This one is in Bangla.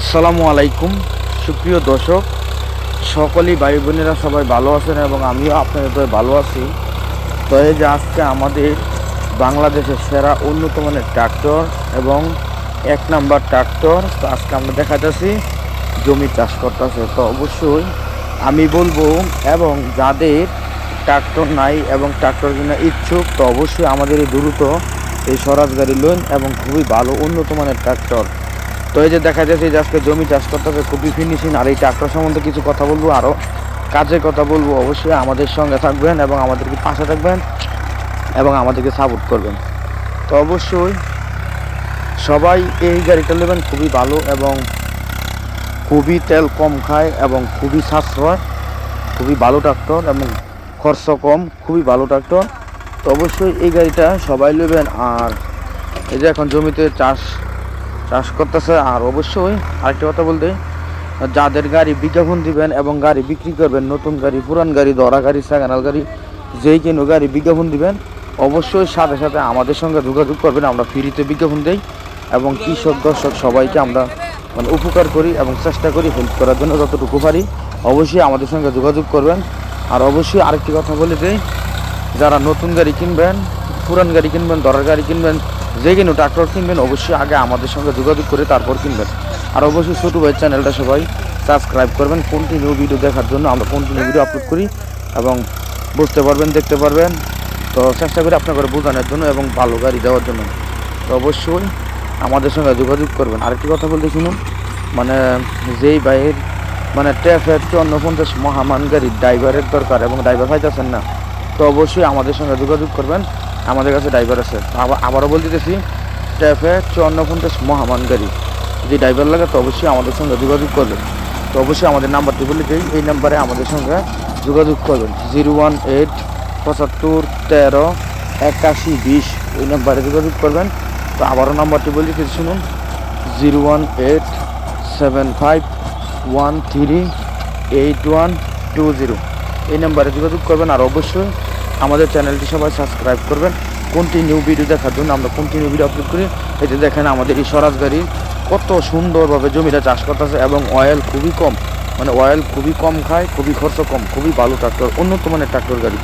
আসসালামু আলাইকুম। সুপ্রিয় দর্শক, সকলেই ভাই বোনেরা সবাই ভালো আছেন এবং আমিও আপনাদের দয়ে ভালো আছি। তো এই যে আজকে আমাদের বাংলাদেশের সেরা উন্নত মানের ট্রাক্টর এবং এক নাম্বার ট্রাক্টর, তো আজকে আমরা দেখা যাচ্ছি জমি চাষ করতেছে। তো অবশ্যই আমি বলব এবং যাদের ট্রাক্টর নাই এবং ট্রাক্টর কেনার ইচ্ছুক, তো অবশ্যই আমাদের এই দ্রুত এই স্বরাজ গাড়ি লোন এবং খুবই ভালো উন্নত মানের ট্রাক্টর তো এই যে দেখা যাচ্ছে যে আজকে জমি চাষ করতে হবে খুবই ফিনিশিং আর এই ট্রাক্টর সম্বন্ধে কিছু কথা বলব আরও কাজের কথা বলব, অবশ্যই আমাদের সঙ্গে থাকবেন এবং আমাদেরকে পাশে থাকবেন এবং আমাদেরকে সাপোর্ট করবেন। তো অবশ্যই সবাই এই গাড়িটা নেবেন, খুবই ভালো এবং খুবই তেল কম খায় এবং খুবই সাশ্রয়, খুবই ভালো ট্রাক্টর এবং খরচ কম, খুবই ভালো ট্রাক্টর। তো অবশ্যই এই গাড়িটা সবাই নেবেন, আর এই যে এখন জমিতে চাষ চাষ করতেছে। আর অবশ্যই আরেকটা কথা বলতে, যাদের গাড়ি বিজ্ঞাপন দিবেন এবং গাড়ি বিক্রি করবেন, নতুন গাড়ি, পুরান গাড়ি, দরা গাড়ি সেকেন্ড গাড়ি, যেই কেন গাড়ি বিজ্ঞাপন দিবেন, অবশ্যই সাথে সাথে আমাদের সঙ্গে যোগাযোগ করবেন। আমরা ফ্রিতে বিজ্ঞাপন দিই এবং কৃষক, দর্শক সবাইকে আমরা মানে উপকার করি এবং চেষ্টা করি হেল্প করার জন্য যতটুকু পারি। অবশ্যই আমাদের সঙ্গে যোগাযোগ করবেন। আর অবশ্যই আরেকটি কথা বলে দিই, যারা নতুন গাড়ি কিনবেন, পুরান গাড়ি কিনবেন, দরার গাড়ি কিনবেন যে কিনো ট্রাক্টর কিনবেন, অবশ্যই আগে আমাদের সঙ্গে যোগাযোগ করে তারপর কিনবেন। আর অবশ্যই ছোটো ভাই চ্যানেলটা সবাই সাবস্ক্রাইব করবেন কন্টিনিউ ভিডিও দেখার জন্য আমরা কন্টিনিউ ভিডিও আপলোড করি এবং বুঝতে পারবেন, দেখতে পারবেন। তো চেষ্টা করি আপনাদের বোঝানোর জন্য এবং ভালো গাড়ি দেওয়ার জন্য। তো অবশ্যই আমাদের সঙ্গে যোগাযোগ করবেন। আরেকটি কথা বলতে শুনুন মানে যেই বাইরের মানে ট্যাফের চুয়ান্ন পঞ্চাশ মহামান গাড়ির ড্রাইভারের দরকার এবং ড্রাইভার পাইতেছেন না, তো অবশ্যই আমাদের সঙ্গে যোগাযোগ করবেন। আমাদের কাছে ড্রাইভার আছে। আবার আবারও বলে দিতেছি ট্যাফে চুয়ান্ন পঞ্চাশ মহামান গাড়ি যদি ড্রাইভার লাগে, তো অবশ্যই আমাদের সঙ্গে যোগাযোগ করবেন। তো অবশ্যই আমাদের নাম্বারটি বলে দিই, এই নাম্বারে আমাদের সঙ্গে যোগাযোগ করবেন। জিরো ওয়ান এইট পঁচাত্তর তেরো একাশি বিশ, এই নাম্বারে যোগাযোগ করবেন। তো আবারও নাম্বারটি বলে দিতেছি, শুনুন। Zero one eight seven five one three eight one two zero. এই নাম্বারে যোগাযোগ করবেন, আর অবশ্যই আমাদের চ্যানেলটি সবাই সাবস্ক্রাইব করবেন। কন্টিনিউ ভিডিও দেখার জন্য আমরা কন্টিনিউ ভিডিও আপলোড করি। এতে দেখেন আমাদের এই স্বরাজ গাড়ি কত সুন্দরভাবে জমিটা চাষ করতেছে এবং অয়েল খুবই কম। মানে অয়েল খুবই কম খায়, খুবই খরচ কম, খুবই ভালো ট্রাক্টর উন্নত মানের ট্রাক্টর গাড়ি।